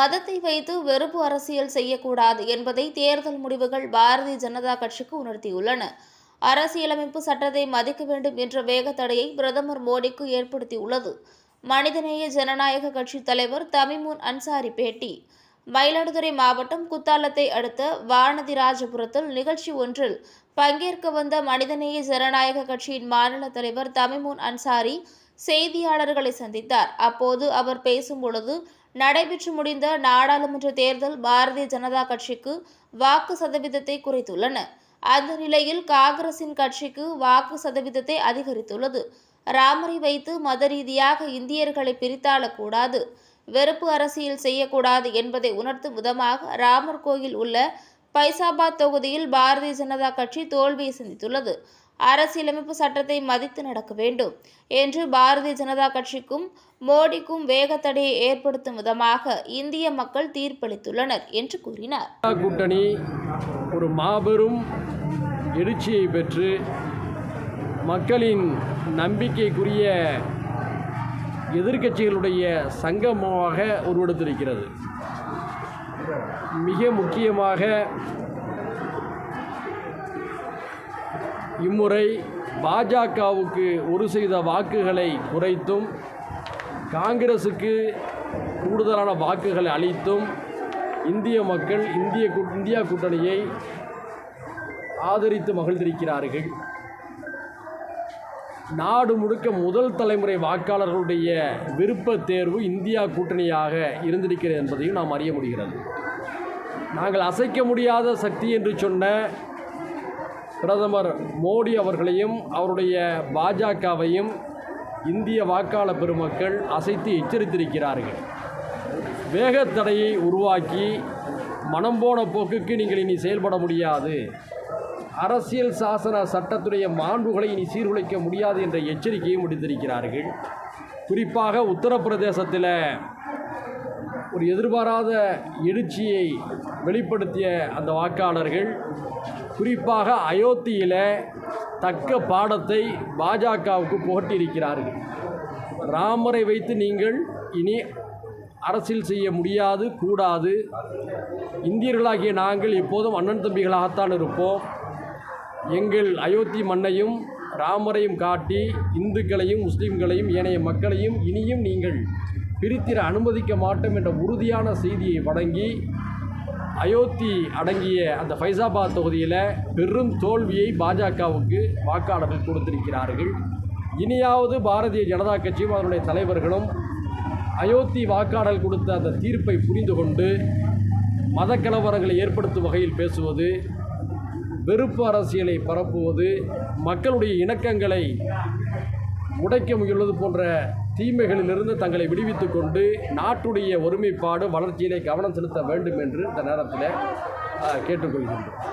மதத்தை வைத்து வெறுப்பு அரசியல் செய்யக்கூடாது என்பதை தேர்தல் முடிவுகள் பாரதிய ஜனதா கட்சிக்கு உணர்த்தியுள்ளன. அரசியலமைப்பு சட்டத்தை மதிக்க வேண்டும் என்ற வேகத்தடையை பிரதமர் மோடிக்கு ஏற்படுத்தியுள்ளது. மனிதநேய ஜனநாயக கட்சி தலைவர் தமிமுன் அன்சாரி பேட்டி. மயிலாடுதுறை மாவட்டம் குத்தாலத்தை அடுத்த வானதிராஜபுரத்தில் நிகழ்ச்சி ஒன்றில் பங்கேற்க வந்த மனிதநேய ஜனநாயக கட்சியின் மாநில தலைவர் தமிமுன் அன்சாரி செய்தியாளர்களை சந்தித்தார். அப்போது அவர் பேசும்பொழுது நடைபெற்று முடிந்த நாடாளுமன்ற தேர்தல் பாரதிய ஜனதா கட்சிக்கு வாக்கு சதவீதத்தை குறைத்துள்ளன. அந்த நிலையில் காங்கிரசின் கட்சிக்கு வாக்கு சதவீதத்தை அதிகரித்துள்ளது. ராமரை வைத்து மத ரீதியாக இந்தியர்களை பிரித்தாளக்கூடாது வெறுப்பு அரசியல் செய்யக்கூடாது என்பதை உணர்த்தும் விதமாக ராமர் கோயில் உள்ள பைசாபாத் தொகுதியில் பாரதிய ஜனதா கட்சி தோல்வியை சந்தித்துள்ளது. அரசியலமைப்பு சட்டத்தை மதித்து நடக்க வேண்டும் என்று பாரதிய ஜனதா கட்சிக்கும் மோடிக்கும் வேகத்தடையை ஏற்படுத்தும் விதமாக இந்திய மக்கள் தீர்ப்பளித்துள்ளனர் என்று கூறினார். கூட்டணி ஒரு மாபெரும் எழுச்சியை பெற்று மக்களின் நம்பிக்கைக்குரிய எதிர்க்கட்சிகளுடைய சங்கமமாக உருவெடுத்திருக்கிறது. மிக முக்கியமாக இம்முறை பாஜகவுக்கு ஒரு செய்த வாக்குகளை குறைத்தும் காங்கிரசுக்கு கூடுதலான வாக்குகளை அளித்தும் இந்திய மக்கள் இந்திய கூ- இந்தியா கூட்டணியை ஆதரித்து மகிழ்ந்திருக்கிறார்கள். நாடு முழுக்க முதல் தலைமுறை வாக்காளர்களுடைய விருப்ப தேர்வு இந்தியா கூட்டணியாக இருந்திருக்கிறது என்பதையும் நாம் அறிய முடிகிறது. நாங்கள் அசைக்க முடியாத சக்தி என்று சொன்ன பிரதமர் மோடி அவர்களையும் அவருடைய பாஜகவையும் இந்திய வாக்காளர் பெருமக்கள் அசைத்து எச்சரித்திருக்கிறார்கள். வேகத்தடையை உருவாக்கி மனம் போன போக்குக்கு நீங்கள் இனி செயல்பட முடியாது. அரசியல் சாசன சட்டத்துடைய மாண்புகளை இனி சீர்குலைக்க முடியாது என்ற எச்சரிக்கையும் விடுத்திருக்கிறார்கள். குறிப்பாக உத்தரப்பிரதேசத்தில் ஒரு எதிர்பாராத எழுச்சியை வெளிப்படுத்திய அந்த வாக்காளர்கள் குறிப்பாக அயோத்தியில் தக்க பாடத்தை பாஜகவுக்கு புகட்டியிருக்கிறார்கள். ராமரை வைத்து நீங்கள் இனி அரசியல் செய்ய முடியாது கூடாது. இந்தியர்களாகிய நாங்கள் எப்போதும் அண்ணன் தம்பிகளாகத்தான் இருப்போம். எங்கள் அயோத்தி மண்ணையும் ராமரையும் காட்டி இந்துக்களையும் முஸ்லீம்களையும் ஏனைய மக்களையும் இனியும் நீங்கள் பிரித்திட அனுமதிக்க மாட்டோம் என்ற உறுதியான செய்தியை வழங்கி அயோத்தி அடங்கிய அந்த ஃபைசாபாத் தொகுதியில் பெரும் தோல்வியை பாஜகவுக்கு வாக்காளர்கள் கொடுத்திருக்கிறார்கள். இனியாவது பாரதிய ஜனதா கட்சியும் அதனுடைய தலைவர்களும் அயோத்தி வாக்காளர் கொடுத்த அந்த தீர்ப்பை புரிந்து கொண்டு மதக்கலவரங்களை ஏற்படுத்தும் வகையில் பேசுவது வெறுப்பு அரசியலை பரப்புவது மக்களுடைய இணக்கங்களை உடைக்க முயல்வது போன்ற தீமைகளிலிருந்து தங்களை விடுவித்துக் கொண்டு நாட்டுடைய ஒருமைப்பாடு வளர்ச்சியிலே கவனம் செலுத்த வேண்டும் என்று இந்த நேரத்தில் கேட்டுக்கொள்கின்றோம்.